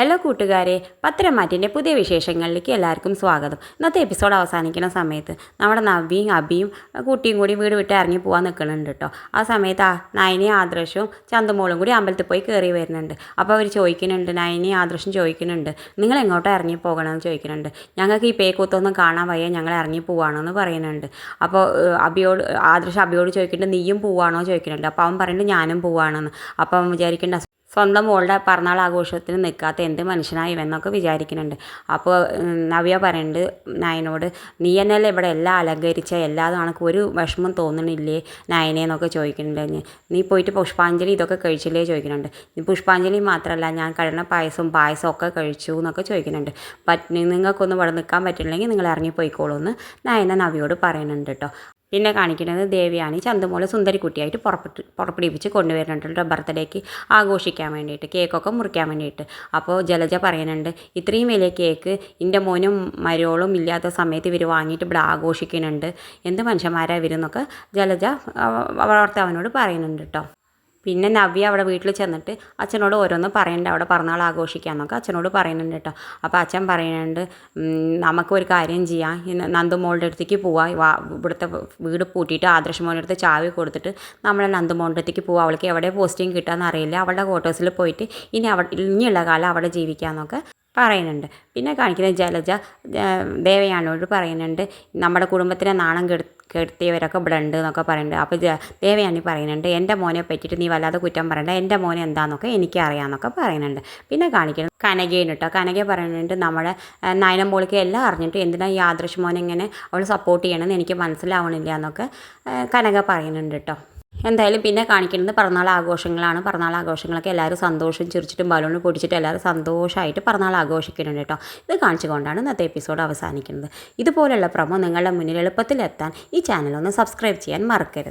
Hello കൂട്ടുകാരെ. പത്രമാറ്റിന്റെ പുതിയ വിശേഷങ്ങളിലേക്ക് എല്ലാവർക്കും സ്വാഗതം. ഇന്നത്തെ എപ്പിസോഡ് അവസാനിക്കുന്ന സമയത്ത് നമ്മുടെ നവ്യയും അബിയും കുട്ടിയും കൂടി വീട് വിട്ട് ഇറങ്ങി പോകാൻ നിൽക്കുന്നുണ്ട് കേട്ടോ. ആ സമയത്ത് ആ നയനയും ആദർശവും ചന്തുമോളും കൂടി അമ്പലത്തിൽ പോയി കയറി വരുന്നുണ്ട്. അപ്പോൾ അവർ ചോദിക്കുന്നുണ്ട് നയനയും ആദർശം ചോദിക്കുന്നുണ്ട് നിങ്ങൾ എങ്ങോട്ടാണ് ഇറങ്ങി പോകണമെന്ന് ചോദിക്കുന്നുണ്ട്. ഞങ്ങൾക്ക് ഈ പേക്കൂത്തൊന്നും കാണാൻ വയ്യ ഞങ്ങൾ ഇറങ്ങി പോവാണെന്ന് പറയുന്നുണ്ട്. അപ്പോൾ അബിയോട് ആദർശം അബിയോട് ചോദിക്കുന്നുണ്ട് നീയും പോവാണോ? ചോദിക്കുന്നുണ്ട്. അപ്പോൾ അവൻ പറയുന്നുണ്ട് ഞാനും പോവാണെന്ന്. അപ്പോൾ വിചാരിക്കേണ്ട സ്വന്തം മോളുടെ പിറന്നാൾ ആഘോഷത്തിന് നിൽക്കാത്ത എന്ത് മനുഷ്യനായി എന്നൊക്കെ വിചാരിക്കുന്നുണ്ട്. അപ്പോൾ നവ്യ പറയുന്നുണ്ട് നയനോട് നീ എന്നല്ലേ ഇവിടെ എല്ലാം അലങ്കരിച്ച? എല്ലാതും കണക്ക് ഒരു വിഷമം തോന്നണില്ലേ നയനേന്നൊക്കെ ചോദിക്കുന്നുണ്ട്. നീ പോയിട്ട് പുഷ്പാഞ്ജലി ഇതൊക്കെ കഴിച്ചില്ലേ? ചോദിക്കുന്നുണ്ട്. പുഷ്പാഞ്ജലി മാത്രമല്ല ഞാൻ കഴിഞ്ഞ പായസവും പായസം ഒക്കെ കഴിച്ചു എന്നൊക്കെ ചോദിക്കുന്നുണ്ട്. പറ്റ് നിങ്ങൾക്കൊന്നും ഇവിടെ നിൽക്കാൻ പറ്റില്ലെങ്കിൽ നിങ്ങൾ ഇറങ്ങിപ്പോയിക്കോളൂ എന്ന് നയന നവിയോട് പറയുന്നുണ്ട് കേട്ടോ. പിന്നെ കാണിക്കുന്നത് ദേവിയാണ്. ചന്തുമോൾ സുന്ദരിക്കുട്ടിയായിട്ട് പുറപ്പെട്ട് പുറപ്പെടുവിപ്പിച്ച് കൊണ്ടുവരുന്നുണ്ട് ബർത്ത്ഡേക്ക്. ആഘോഷിക്കാൻ വേണ്ടിയിട്ട് കേക്കൊക്കെ മുറിക്കാൻ വേണ്ടിയിട്ട്. അപ്പോൾ ജലജ പറയുന്നുണ്ട് ഇത്രയും വലിയ കേക്ക് എന്റെ മോനും മരോളും ഇല്ലാത്ത സമയത്ത് ഇവർ വാങ്ങിയിട്ട് ഇവിടെ ആഘോഷിക്കുന്നുണ്ട്. എന്ത് മനുഷ്യന്മാരാണ് ഇവരെന്നൊക്കെ ജലജ വളർത്തവനോട് പറയുന്നുണ്ട് കേട്ടോ. പിന്നെ നവ്യ അവിടെ വീട്ടിൽ ചെന്നിട്ട് അച്ഛനോട് ഓരോന്ന് പറയുന്നുണ്ട് അവിടെ പിറന്നാൾ ആഘോഷിക്കാമെന്നൊക്കെ അച്ഛനോട് പറയുന്നുണ്ട് കേട്ടോ. അപ്പോൾ അച്ഛൻ പറയുന്നുണ്ട് നമുക്ക് ഒരു കാര്യം ചെയ്യാം. നന്ദുമോളുടെ അടുത്തേക്ക് പോവാം. ഇവിടുത്തെ വീട് പൂട്ടിയിട്ട് ആദർശമോളുടെ അടുത്ത് ചാവി കൊടുത്തിട്ട് നമ്മളെ നന്ദുമോളുടെ അടുത്തേക്ക് പോവാം. അവൾക്ക് എവിടെ പോസ്റ്റിംഗ് കിട്ടാമെന്ന് അറിയില്ല. അവളുടെ ക്വാർട്ടേഴ്സിൽ പോയിട്ട് ഇനി അവ ഇനിയുള്ള കാലം അവിടെ ജീവിക്കാമെന്നൊക്കെ പറയുന്നുണ്ട്. പിന്നെ കാണിക്കുന്നത് ജലജ ദേവയാനോട് പറയുന്നുണ്ട് നമ്മുടെ കുടുംബത്തിനെ നാണം കെടു കെടുത്തിയവരൊക്കെ ഇവിടെ ഉണ്ട് എന്നൊക്കെ പറയുന്നുണ്ട്. അപ്പോൾ ദേവയാനി പറയുന്നുണ്ട് എന്റെ മോനെ പറ്റിയിട്ട് നീ വല്ലാതെ കുറ്റം പറയണ്ട. എന്റെ മോനെ എന്താണെന്നൊക്കെ എനിക്ക് എനിക്കറിയാമെന്നൊക്കെ പറയുന്നുണ്ട്. പിന്നെ കാണിക്കുന്നത് കനകയാണ് കേട്ടോ കനക പറയുന്നുണ്ട് നമ്മുടെ ഏഹ്, നയനം പോളിക്ക് എല്ലാം അറിഞ്ഞിട്ട് എന്തിനാണ് ആദർശ് മോനെ ഇങ്ങനെ അവൾ സപ്പോർട്ട് ചെയ്യണമെന്ന് എനിക്ക് മനസ്സിലാവണില്ല എന്നൊക്കെ കനക പറയുന്നുണ്ട് കേട്ടോ എന്തായാലും പിന്നെ കാണിക്കുന്നത് പിറന്നാൾ ആഘോഷങ്ങളാണ് പിറന്നാൾ ആഘോഷങ്ങളൊക്കെ എല്ലാവരും സന്തോഷം ചിരിച്ചിട്ടും ബലൂൺ പൊടിച്ചിട്ട് എല്ലാവരും സന്തോഷമായിട്ട് പിറന്നാൾ ആഘോഷിക്കുന്നുണ്ട് കേട്ടോ. ഇത് കാണിച്ചുകൊണ്ടാണ് ഇന്നത്തെ എപ്പിസോഡ് അവസാനിക്കുന്നത്. ഇതുപോലെയുള്ള പ്രമോ നിങ്ങളുടെ മുന്നിൽ എളുപ്പത്തിലെത്താൻ ഈ ചാനൽ ഒന്ന് സബ്സ്ക്രൈബ് ചെയ്യാൻ മറക്കരുത്.